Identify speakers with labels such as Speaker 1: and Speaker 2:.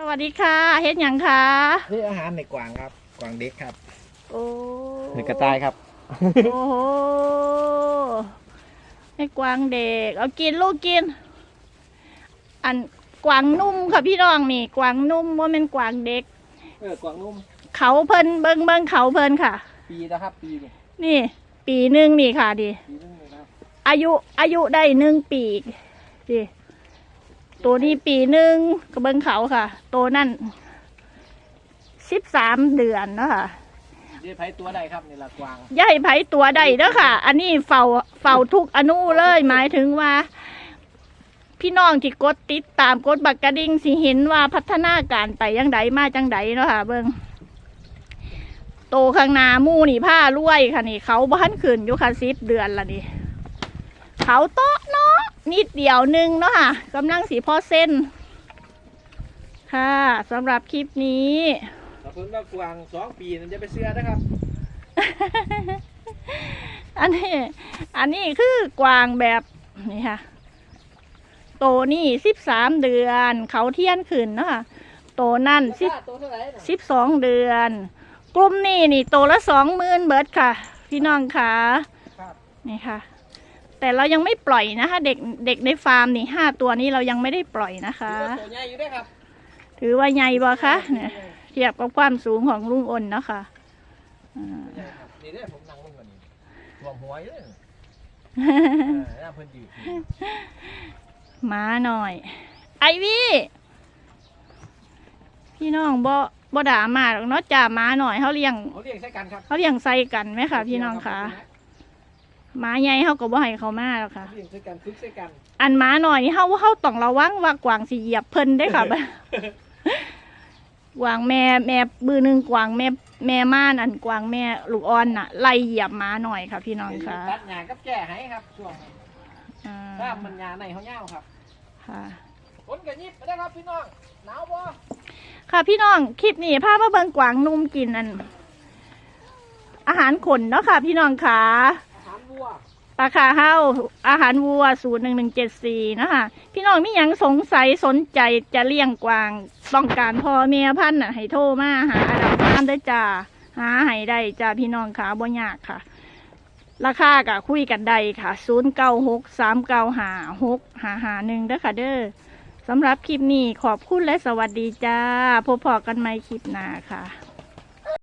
Speaker 1: สวัสดีค่ะเฮ็ดหยังคะ
Speaker 2: นี่อาหารในกวางครับ กวางเด็กครับ
Speaker 1: โอ้
Speaker 2: นี่กระต่ายครับ
Speaker 1: โอ้โหให้กวางเด็ก เอากินลูกกิน อันกวางนุ่มค่ะพี่น้องนี่ กวางนุ่มว่าเป็นกวางเด็ก
Speaker 2: เออกวางนุ่ม
Speaker 1: เขาเพิ่นเบิงเบิงเขาเพิ่นค่ะ
Speaker 2: ปีนะครับ ปีนี่
Speaker 1: นี่ ปีหนึ่งนี่ค่ะดิ
Speaker 2: ปีนึงเลยครับ
Speaker 1: อายุอายุได้หนึ่งปีดิ ตัวนี้ปีหนึ่งก็เบิ้งเขาค่ะ ตัวนั่นสิบสามเดือนเนาะคะ
Speaker 2: เรียกไผตัวใดครับนี่ละกวาง
Speaker 1: ย่ายไผตัวใดเด้อค่ะ อันนี้เฝ้าเฝ้าทุกอนุเลยหมายถึงว่า พี่น้องที่กดติดตามกดบักกระดิ่งสิเห็นว่าพัฒนาการไปยังไดมาจังไดเนาะค่ะ เบิ้งโตข้างหน้าหมู่นี่ผ้ารวยค่ะนี่ เขาบ้านขึ้นอยู่ค่ะสิบเดือนละนี่เขาโต๊ะเนาะ นิดเดียวหนึงเนาะค่ะกำลังสีพอเส้น ค่ะสำหรับคลิปนี้
Speaker 2: ขอบคุณว่ากวางสองปีนั่นจะไปเสื้อนะครับ
Speaker 1: อันนี้ อันนี้คือกวางแบบนี่ค่ะ โตนี่สิบสามเดือน เขาเทียนขึ้นเนาะค่ะโตนั่นสิบ
Speaker 2: ตัวเท่าไหร่น่ะ
Speaker 1: สิบสองเดือน กลุ่มนี่นี่โตละสองหมื่นเบิร์ดค่ะ พี่น้องค่ะ
Speaker 2: ครับ
Speaker 1: นี่ค่ะ แต่เรายังไม่ปล่อยนะคะ เด็กเด็กในฟาร์มนี่ห้าตัวนี้เรายังไม่ได้ปล่อยนะคะ
Speaker 2: ถือว่าตัวใหญ่อยู่ด้วยครับ
Speaker 1: ถือว่าใหญ่บ่คะเนี่ยเทียบกับความสูงของลุงอ้นเนาะค่ะอ่า
Speaker 2: ใหญ่ครับนี่เด้อผมนั่งลงก่อนนี่รวมหัวอยู่เลยเออน่าเพิ่นดี
Speaker 1: ม้าหน่อย ไอวี่พี่น้องบ่บ่ด่ามาหรอกเนาะจ่าม้าหน่อยเขาเลี้ยง
Speaker 2: เขาเรียกใช้กันครับ
Speaker 1: เขาเลี้ยงใส่กันไหมคะพี่น้องคะ ม้าใหญ่เขาก็บ่ให้เขามาหรอกค่ะ
Speaker 2: เรียกใช้กันคึกใช้กัน
Speaker 1: อันม้าหน่อยนี่เฮาเฮาต้องระวังว่ากวางสิเหยียบเพิ่นได้อค่ะ กวางแม่แม่บือหนึงกวางแม่แม่ม่านอันกวางแม่ลูกอ่อนน่ะไล่เหยียบม้าหน่อยค่ะ พี่น้องค่ะ
Speaker 2: ตัดหญ้ากับแก่ให้ครับช่วง
Speaker 1: อ่า
Speaker 2: ถ้ามันหญ้าในเขาเหี่ยวครับ
Speaker 1: ค่ะ
Speaker 2: ฝนก็ยิบไปได้ครับพี่น้องหนาวบ่
Speaker 1: ค่ะพี่น้องคลิปนี้พามาเบิ่งกวางนุ่มกินอัน อาหารขนเนาะค่ะ พี่น้องค่ะ
Speaker 2: อาหาร วัว
Speaker 1: ปลาคาเฮ้าอาหารวัวสูตรหนึ่งหนึ่งเจ็ดสี่นะคะพี่น้องมียังสงสัยสนใจจะเลี้ยงกวางต้องการพ่อเมียพันธุ์น่ะให้โทรมาหาอดับน้ำได้จ้าหาให้ได้จ้าพี่น้องค่ะบ่ยากค่ะ ราคากะคุยกันได้ค่ะศูนย์เก้าหกสามเก้าหาหกหาหาหนึ่งเด้อค่ะเด้อสำหรับคลิปนี้ขอบคุณและสวัสดีจ้าพบพอกันใหม่คลิปหน้าค่ะ